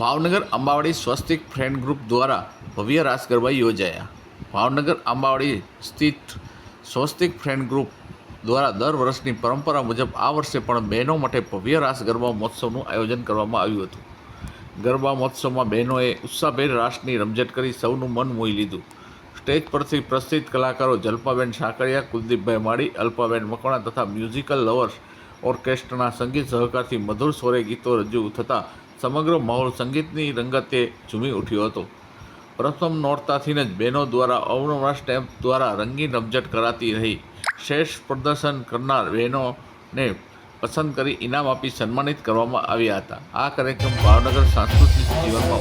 Bhavnagar Ambawadi Swastik friend group દ્વારા ભવ્ય રાસ ગરબા યોજાયા. ભાવનગર અંબાવાડી સ્થિત સ્વસ્તિક ફ્રેન્ડ ગ્રુપ દ્વારા દર વર્ષની પરંપરા મુજબ આ વર્ષે પણ બહેનો માટે ભવ્ય રાસ ગરબા મહોત્સવનું આયોજન કરવામાં આવ્યું હતું. ગરબા મહોત્સવમાં બહેનોએ ઉત્સાહભેર રાસની રમઝટ કરી સૌનું મન મોહી લીધું. સ્ટેજ પરથી પ્રસિદ્ધ કલાકારો જલ્પાબેન સાકરિયા, કુલદીપભાઈ માળી, અલ્પાબેન મકવાણા તથા મ્યુઝિકલ લવર્સ ઓર્કેસ્ટ્રાના સંગીત સહકારથી મધુર સ્વરે ગીતો રજૂ થતાં સમગ્ર માહોલ સંગીતની રંગતે ઝૂમી ઉઠ્યો હતો. પ્રથમ નોરતાથી જ બહેનો દ્વારા અવનવા સ્ટેમ્પ દ્વારા રંગીન રમઝટ કરાતી રહી. શ્રેષ્ઠ પ્રદર્શન કરનાર બહેનોને પસંદ કરી ઇનામ આપી સન્માનિત કરવામાં આવ્યા હતા. આ કાર્યક્રમ ભાવનગર સાંસ્કૃતિક જીવનમાં